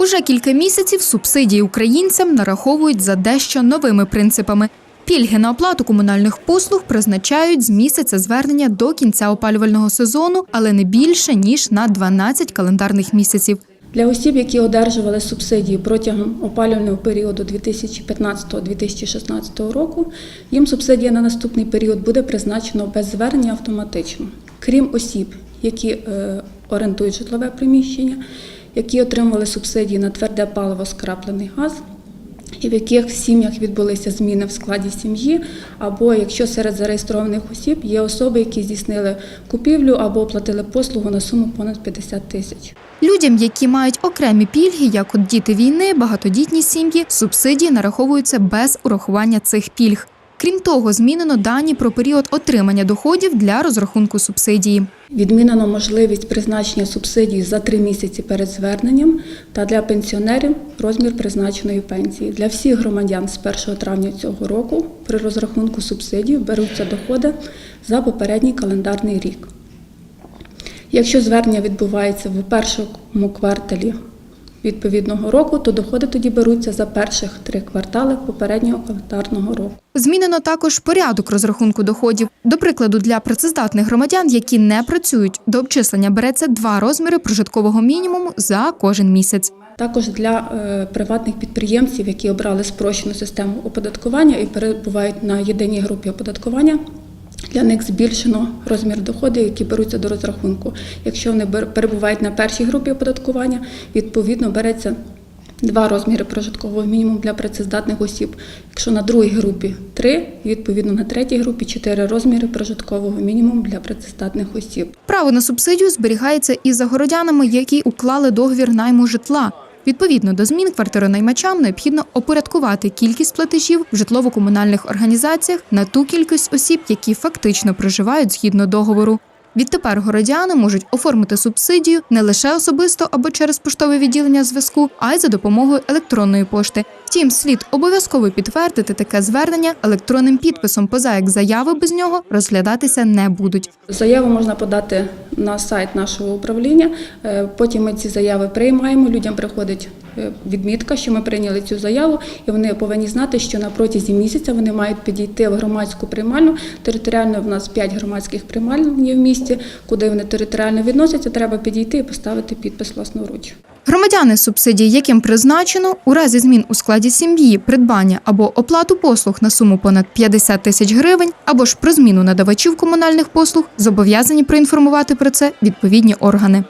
Уже кілька місяців субсидії українцям нараховують за дещо новими принципами. Пільги на оплату комунальних послуг призначають з місяця звернення до кінця опалювального сезону, але не більше ніж на 12 календарних місяців. Для осіб, які одержували субсидії протягом опалювального періоду 2015-2016 року, їм субсидія на наступний період буде призначена без звернення автоматично. Крім осіб, які е, орендують житлове приміщення, які отримували субсидії на тверде паливо скраплений газ, і в яких сім'ях відбулися зміни в складі сім'ї, або якщо серед зареєстрованих осіб є особи, які здійснили купівлю або оплатили послугу на суму понад 50 тисяч. Людям, які мають окремі пільги, як от діти війни, багатодітні сім'ї, субсидії нараховуються без урахування цих пільг. Крім того, змінено дані про період отримання доходів для розрахунку субсидії. Відмінено можливість призначення субсидій за три місяці перед зверненням та для пенсіонерів розмір призначеної пенсії. Для всіх громадян з 1 травня цього року при розрахунку субсидій беруться доходи за попередній календарний рік. Якщо звернення відбувається в першому кварталі відповідного року, то доходи тоді беруться за перших три квартали попереднього календарного року. Змінено також порядок розрахунку доходів. До прикладу, для працездатних громадян, які не працюють, до обчислення береться два розміри прожиткового мінімуму за кожен місяць. Також для е, приватних підприємців, які обрали спрощену систему оподаткування і перебувають на єдиній групі оподаткування. Для них збільшено розмір доходів, які беруться до розрахунку. Якщо вони перебувають на першій групі оподаткування, відповідно береться два розміри прожиткового мінімуму для працездатних осіб. Якщо на другій групі три, відповідно на третій групі чотири розміри прожиткового мінімуму для працездатних осіб. Право на субсидію зберігається і за городянами, які уклали договір найму житла. Відповідно до змін квартиронаймачам необхідно опорядкувати кількість платежів в житлово-комунальних організаціях на ту кількість осіб, які фактично проживають згідно договору. Відтепер городяни можуть оформити субсидію не лише особисто або через поштове відділення зв'язку, а й за допомогою електронної пошти. Втім, слід обов'язково підтвердити таке звернення електронним підписом, поза як заяви без нього розглядатися не будуть. Заяву можна подати на сайт нашого управління. Е, Потім ми ці заяви приймаємо. Людям приходить е, відмітка, що ми прийняли цю заяву, і вони повинні знати, що на протязі місяця вони мають підійти в громадську приймальну. Територіально в нас 5 громадських приймальń в місті, куди вони територіально відносяться. Треба підійти і поставити підпис власноруч. Громадяни субсидії, яким призначено, у разі змін у складі сім'ї, придбання або оплату послуг на суму понад 50 тисяч гривень, або ж про зміну надавачів комунальних послуг, зобов'язані проінформувати про це відповідні органи.